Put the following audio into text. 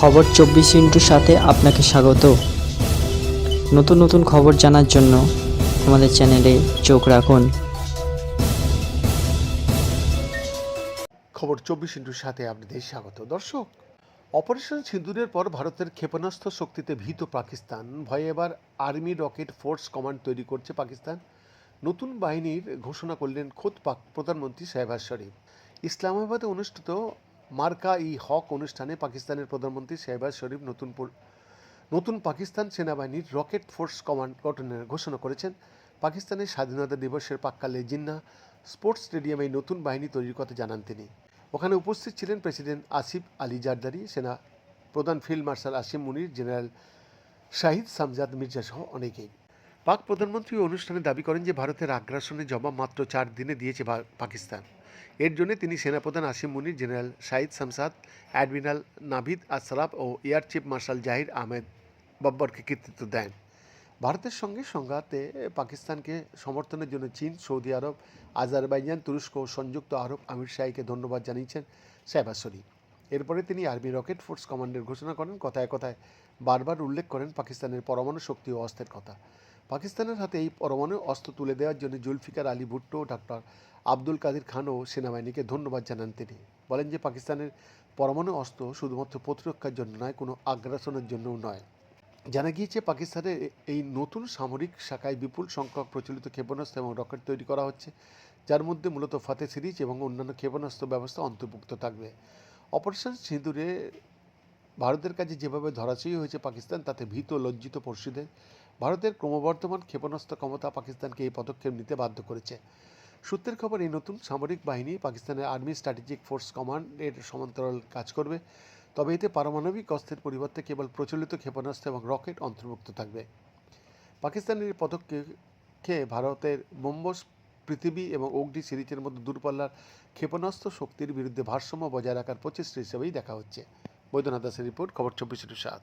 খবর চব্বিশ ইন্টুর সাথে আপনাকে স্বাগত। নতুন নতুন খবর জানার জন্য আমাদের চ্যানেলে চোখ রাখুন। খবর চব্বিশ ইন্টুর সাথে আপনাদের স্বাগত। দর্শক, অপারেশন সিন্দুরের পর ভারতের ক্ষেপণাস্ত্র শক্তিতে ভীত পাকিস্তান। ভয়ে এবার আর্মি রকেট ফোর্স কমান্ড তৈরি করছে পাকিস্তান। নতুন বাহিনীর ঘোষণা করলেন খোদ পাক প্রধানমন্ত্রী শাহবাজ শরীফ। ইসলামাবাদে অনুষ্ঠিত মার্কা ই হক অনুষ্ঠানে পাকিস্তানের প্রধানমন্ত্রী শাহবাজ শরীফ নতুন নতুন পাকিস্তান সেনাবাহিনীর রকেট ফোর্স কমান্ড গঠনের ঘোষণা করেছেন। পাকিস্তানের স্বাধীনতা দিবসের পাক্কালে জিন্না স্পোর্টস স্টেডিয়ামে নতুন বাহিনী তৈরির কথা জানান তিনি। ওখানে উপস্থিত ছিলেন প্রেসিডেন্ট আসিফ আলী জারদারি, সেনা প্রধান field marshal Asim Munir, general Shahid Shamshad Mirza সহ অনেকেই। পাক প্রধানমন্ত্রী অনুষ্ঠানে দাবি করেন যে, ভারতের আগ্রাসনে জবাব মাত্র চার দিনে দিয়েছে পাকিস্তান। এর জন্য তিনি সেনাপ্রধান আসিম মুনির, জেনারেল শাহিদ সামসাদ অ্যাডমিরাল নাভিদ আসরাফ ও air chief marshal Zahir Ahmed বব্বরকে কৃতিত্ব দেন। ভারতের সঙ্গে সংঘাতে পাকিস্তানকে সমর্থনের জন্য চীন, সৌদি আরব, আজারবাইজান, তুরস্ক ও সংযুক্ত আরব আমির শাহীকে ধন্যবাদ জানিয়েছেন শাহবাজ শরীফ এরপরে তিনি আর্মি রকেট ফোর্স কমান্ডের ঘোষণা করেন। কথায় কথায় বারবার উল্লেখ করেন পাকিস্তানের পরমাণু শক্তি ও অস্ত্রের কথা। পাকিস্তানের হাতে এই পরমাণু অস্ত্র তুলে দেওয়ার জন্য জুলফিকার আলী ভুট্টো ডাক্তার আব্দুল কাদির খান ও সেনাবাহিনীকে ধন্যবাদ জানান তিনি। বলেন যে পাকিস্তানের পরমাণু অস্ত্র শুধুমাত্র প্রতিরক্ষার জন্য নয়, কোনো আগ্রাসনের জন্যও নয়। জানা গিয়েছে পাকিস্তানের এই নতুন সামরিক শাখায় বিপুল সংখ্যক প্রচলিত ক্ষেপণাস্ত্র এবং রকেট তৈরি করা হচ্ছে, যার মধ্যে মূলত ফাতে সিরিজ এবং অন্যান্য ক্ষেপণাস্ত্র ব্যবস্থা অন্তর্ভুক্ত থাকবে। অপারেশন সিঁদুরে ভারতের কাছে যেভাবে ধরাশয়ী হয়েছে পাকিস্তান, তাতে ভীত লজ্জিত পড়শিদের ভারতের ক্রমবর্ধমান ক্ষেপণাস্ত্র ক্ষমতা পাকিস্তানকে এই পদক্ষেপ নিতে বাধ্য করেছে। সূত্রের খবর, এই নতুন সামরিক বাহিনী পাকিস্তানের আর্মি স্ট্র্যাটেজিক ফোর্স কমান্ডের সমান্তরাল কাজ করবে। তবে এতে পারমাণবিক অস্ত্রের পরিবর্তে কেবল প্রচলিত ক্ষেপণাস্ত্র এবং রকেট অন্তর্ভুক্ত থাকবে। পাকিস্তানের পদক্ষেপে ভারতের বোম্বস পৃথিবী এবং অগ্নি সিরিজের মতো দূরপাল্লার ক্ষেপণাস্ত্র শক্তির বিরুদ্ধে ভারসাম্য বজায় রাখার প্রচেষ্টা হিসেবেই দেখা হচ্ছে। বৈদ্যনাথ দাসের রিপোর্ট, খবর চব্বিশ সাত।